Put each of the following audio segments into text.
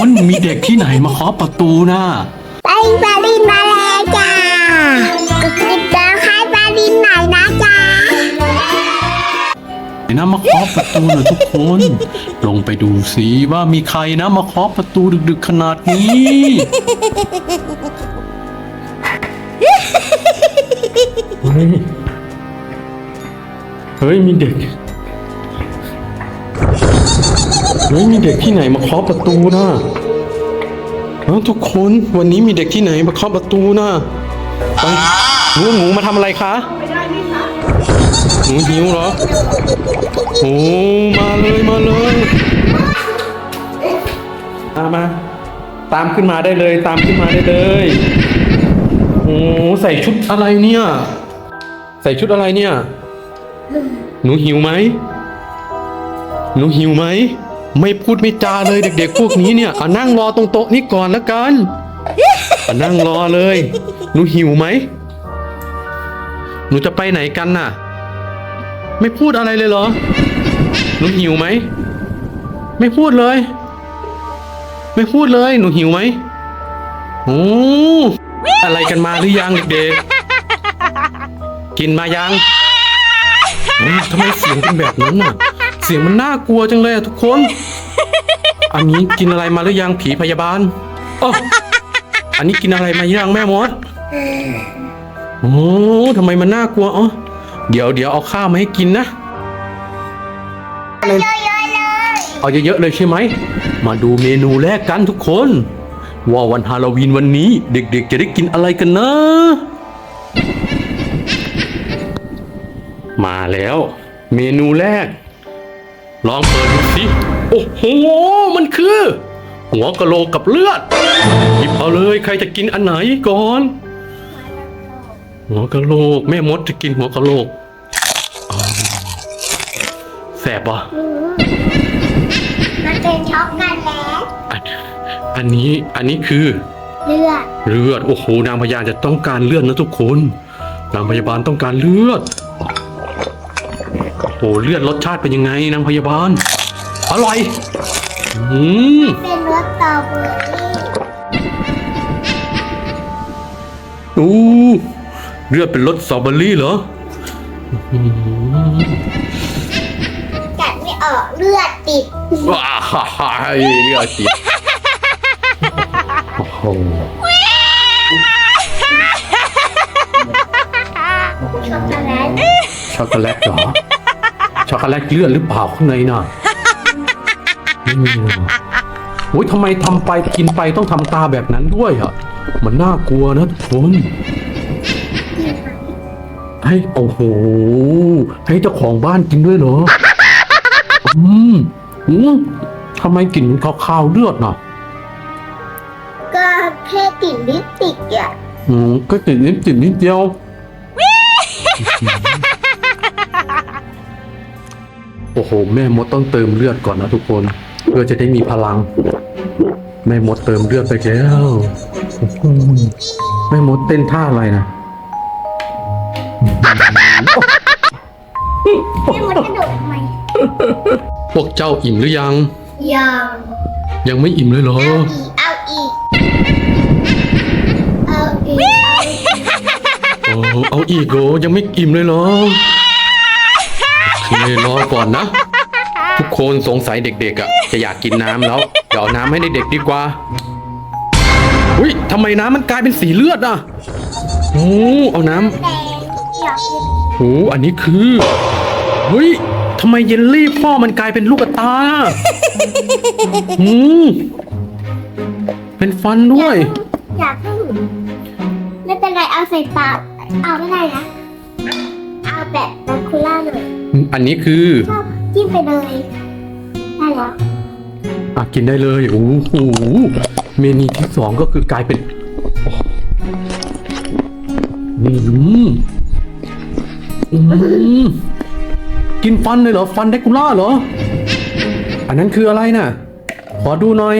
คนมีเด็กที่ไหนมาเคาะประตูน่ะไปบาลินมาแล้วจ้ากดติดตามให้บาลินหน่อยนะจ้าไหนนะมาเคาะประตูหน่อยทุกคน ลงไปดูสิว่ามีใครนะมาเคาะประตูดึกๆขนาดนี้ เฮ้ยเฮ้ยมีเด็ก เฮ้ยมีเด็กที่ไหนมาเคาะประตูนะเอ้าทุกคนวันนี้มีเด็กที่ไหนมาเคาะประตูนะไปหนูหนูมาทำอะไรคะหนูหิวเหรอโอ้มาเลยมาเลยมามา ตามขึ้นมาได้เลย ตามขึ้นมาได้เลยโอ้ใส่ชุดอะไรเนี่ย ใส่ชุดอะไรเนี่ย หนูหิวไหมหนูหิวไหม ไม่พูดไม่จาเลยเด็ก ๆ พวกนี้เนี่ยอะนั่งรอตรงโต๊ะนี้ก่อนละกันอะนั่งรอเลย หนูหิวไหม หนูจะไปไหนกันน่ะ ไม่พูดอะไรเลยเหรอ หนูหิวไหม ไม่พูดเลย ไม่พูดเลย หนูหิวไหมโอ้อะไรกันมาหรือยังเด็กๆ กินมายังทำไมเสียงเป็นแบบนั้นน่ะ สียงมันน่ากลัวจังเลยอะทุกคน อันนี้กินอะไรมาหรือยังผีพยาบาลอ๋ออันนี้กินอะไรมาหรือยังแม่มดโอ้ทำไมมันน่ากลัวอ๋อเดี๋ยวเดี๋ยวเอาข้าวมาให้กินนะเยอะๆเลยเอาเยอะๆเลยใช่ไหม มาดูเมนูแรกกันทุกคน ว่าวันฮาโลวีนวันนี้เด็กๆ จะได้กินอะไรกันนะ มาแล้ว เมนูแรก ลองเปิดดูสิ โอ้โห มันคือ หัวกะโหลกกับเลือด หยิบเอาเลยใครจะกินอันไหนก่อน หัวกะโหลกแม่มดจะกินหัวกะโหลกอ๋อแสบปะมันเป็นช็อกโกแลตอันอันนี้อันนี้คือ เลือด เลือด โอ้โห นางพยาบาลจะต้องการเลือดนะทุกคน นางพยาบาลต้องการเลือด โอ้โหเลือดรสชาติเป็นยังไงนางพยาบาล อร่อย อืมเป็นรสสตรอเบอร์รี่อู้เลือดเป็นรสสตรอเบอรี่เหรออืมกัดไม่ออกเลือดติดว้าวเลือดติดโอ้โหช็อกโกแลตช็อกโกแลตเหรอช็ อกโกแลตเลือดหรือเปล่าข้างในน่ะไม่มีเลยเหรอโอ้ยทำไมทำไปกินไปต้องทำตาแบบนั้นด้วยอะ มันน่ากลัวนะทุกคนให้โอ้โห ให้เจ้าของบ้านกินด้วยเหรอ อืมอืมทำไมกลิ่นมันคาวๆเลือดน่ะ ก็แค่กลิ่นลิปสติกอะ อืมก็กลิ่นนิดกลิ่นนิดเดียว โอ้โห แม่มดต้องเติมเลือดก่อนนะทุกคน เพื่อจะได้มีพลัง แม่มดเติมเลือดไปแล้วโอ้โหแม่มดเต้นท่าอะไรนะให้มันกระโดดทำไมพวกเจ้าอิ่มหรือยัง ยังยังไม่อิ่มเลยเหรอ เอาอีกเอาอีกเอาอีก โอ้เอาอีกโอยังไม่อิ่มเลยเหรอ โอเครอก่อนนะ ทุกคนสงสัยเด็กๆอะจะอยากกินน้ำแล้วเดี๋ยวเอาน้ำให้เด็กๆดีกว่าอุ้ยทำไมน้ำมันกลายเป็นสีเลือดอะโอ้เอาน้ำแต่อยาโอ้อันนี้คือ เฮ้ย ทำไมเยลลี่พ่อมันกลายเป็นลูกตาอืมเป็นฟันด้วย อยากให้ไม่เป็นไรเอาใส่ปากเอาไม่ได้นะ แบบดักคูล่าหน่อยอันนี้คือชอบจิ้มไปเลยได้แล้วอะกินได้เลยโอ้โหเมนูที่สองก็คือกลายเป็นอืมอืมกินฟันเลยเหรอฟันเดกูล่าเหรอ อันนั้นคืออะไรน่ะ ขอดูหน่อย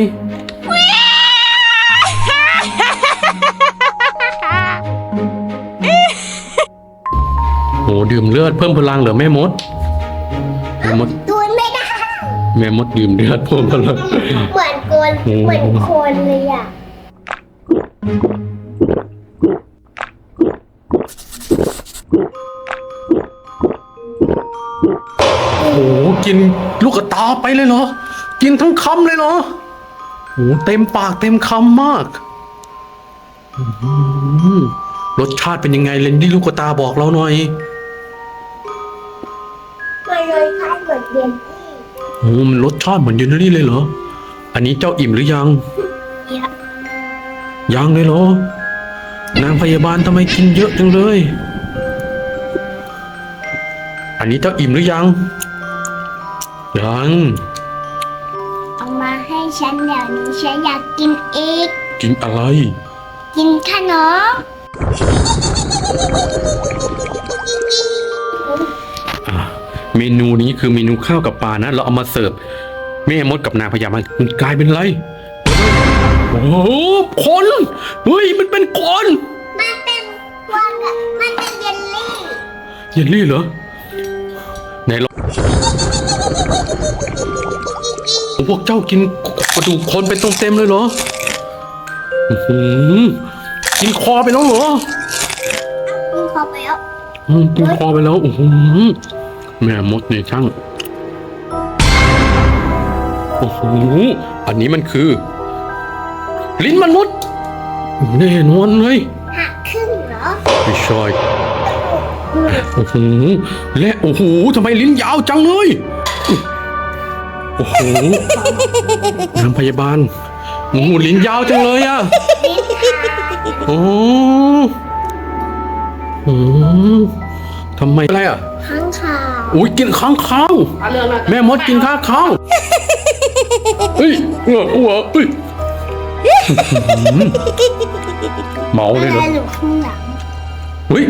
ดื่มเลือดเพิ่มพลังเหรอแม่มดแม่มดตูนไม่ได้ แม่มดดื่มเลือดเพิ่มพลัง เหมือนกนเหมือนคนเลยอะโอ้โหกินลูกกระตาไปเลยเหรอ กินทั้งคำเลยเหรอโอ้โหเต็มปากเต็มคำมากอื้อหือรสชาติเป็นยังไงเลนดี้ลูกกระตาบอกเราหน่อย มันเลยคล้ายเหมือนเย็นโอ้โหมันรสชาติเหมือนเยลลี่เลยเหรอ อันนี้เจ้าอิ่มหรือยังที่ยังเลยเหรอ นางพยาบาลทำไมกินเยอะจังเลย อันนี้เจ้าอิ่มหรือยัง ยัง เอามาให้ฉันเดี๋ยวนี้ฉันอยากกินอีก กินอะไร กินขนม เมนูนี้คือเมนูข้าวกับปลานะ เราเอามาเสิร์ฟแม่มดกับนางพญามันมันกลายเป็นอะไร โอ้โหคนเฮ้ยมันเป็นคนมันเป็นวันอะมันเป็นเยลลี่เยลลี่เหรอไหนลองโอ้พวกเจ้ากินกระดูกคนเป็นตรงเต็มเลยเหรออื้อหือกินคอไปแล้วเหรอกินเข้าไปแล้วอืมกินคอไปแล้วโอ้โห แม่มดเนี่ยช่าง โอ้โห อันนี้มันคือ ลิ้นมนุษย์ แน่นอนเลยหักครึ่งเหรอไม่ใช่โอ้โห และโอ้โหทำไมลิ้นยาวจังเลย โอ้โหนางพยาบาลโอ้โหลิ้นยาวจังเลยอะลิ้นขาดโอ้โหทำไมอะไรอะ ข้างขาวอุ้ยกินข้างข้าวแม่มดกินข้างข้าวเฮ้ยเอออ้วเฮ้ยเมาเลยเหรอแม่หนูข้างหลังเฮ้ย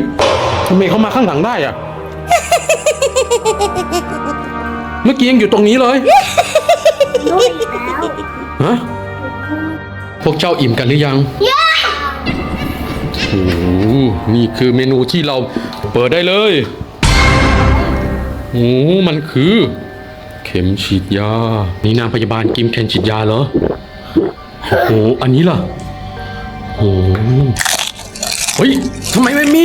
ทำไมเขามาข้างหลังได้อะเมื่อกี้ยังอยู่ตรงนี้เลยรู้อีกแล้วฮะพวกเจ้าอิ่มกันหรือยัง ย่าโอ้โหนี่คือเมนูที่เราเปิดได้เลย โอ้มันคือ เข็มฉีดยา นี่นางพยาบาลกิมเข็มฉีดยาเหรอ โอ้โห อันนี้ล่ะ โอ้เฮ้ยทำไมไม่มี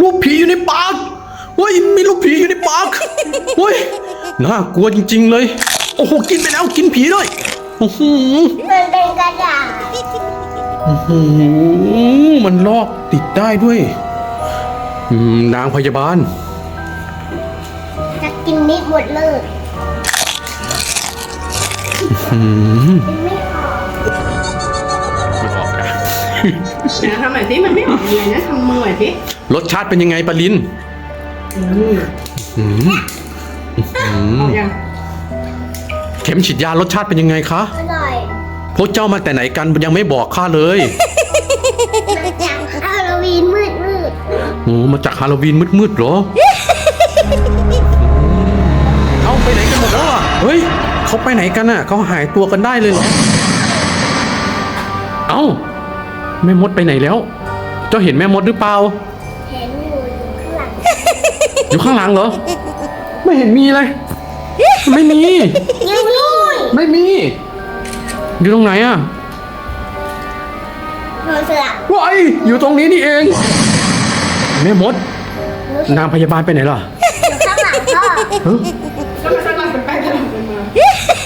ลูกผีอยู่ในปากเฮ้ย มีลูกผีอยู่ในปากเฮ้ย น่ากลัวจริง ๆ เลย โอ้โห กินไปแล้ว กินผีด้วยโอ้โหมันเป็นกระดาษโอ้โห มันลอกติดได้ด้วย นางพยาบาล กินนิดหมดเลยอืมกินไม่ออกไม่ออกนะนะทำหน่อยสิมันไม่ออกยังไงนะทำมือหน่อยสิรสชาติเป็นยังไงปาลินอืมอืมอืมออกยังเข็มฉีดยารสชาติเป็นยังไงคะอร่อยพวกเจ้ามาแต่ไหนกันยังไม่บอกข้าเลยมันจังฮาโลวีนมืดมืดโอ้มาจากฮาโลวีนมืดๆเหรอ เขาไปไหนกันหมดแล้วอะ เฮ้ยเขาไปไหนกันอะเขาหายตัวกันได้เลยเหรอเอ้าแม่มดไปไหนแล้ว เจ้าเห็นแม่มดหรือเปล่า เห็นอยู่อยู่ข้างหลังอยู่ข้างหลังเหรอ ไม่เห็นมีเลย ไม่มี ยังนู่นไม่มี อยู่ตรงไหนอะหนูเสือกว้ายอยู่ตรงนี้นี่เอง แม่มดหนูนางพยาบาลไปไหนล่ะ อยู่ข้างหลังพ่อฮะ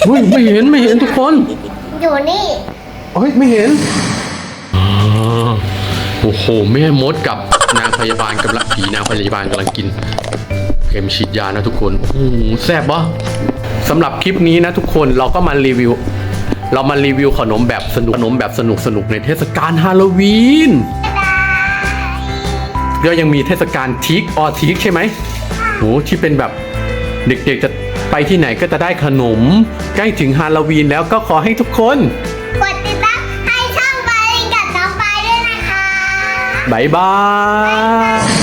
เฮ้ยไม่เห็นไม่เห็นทุกคนอยู่นี่เฮ้ยไม่เห็นอ่าโอ้โหแม่มดกับนางพยาบาลกำลังผีนางพยาบาลกำลังกินเข็มฉีดยานะทุกคนโอ้โหแซ่บปะสำหรับคลิปนี้นะทุกคนเราก็มารีวิว เรามารีวิวขนมแบบสนุกขนมแบบสนุกสนุกในเทศกาลฮาโลวีนก็ยังมีเทศกาลทิกออทิกใช่ไหมโอ้ที่เป็นแบบเด็กๆจะ ไปที่ไหนก็จะได้ขนม ใกล้ถึงฮาโลวีนแล้วก็ขอให้ทุกคนกดติดตามให้ช่องไปกับน้องไปด้วยนะคะบายบาย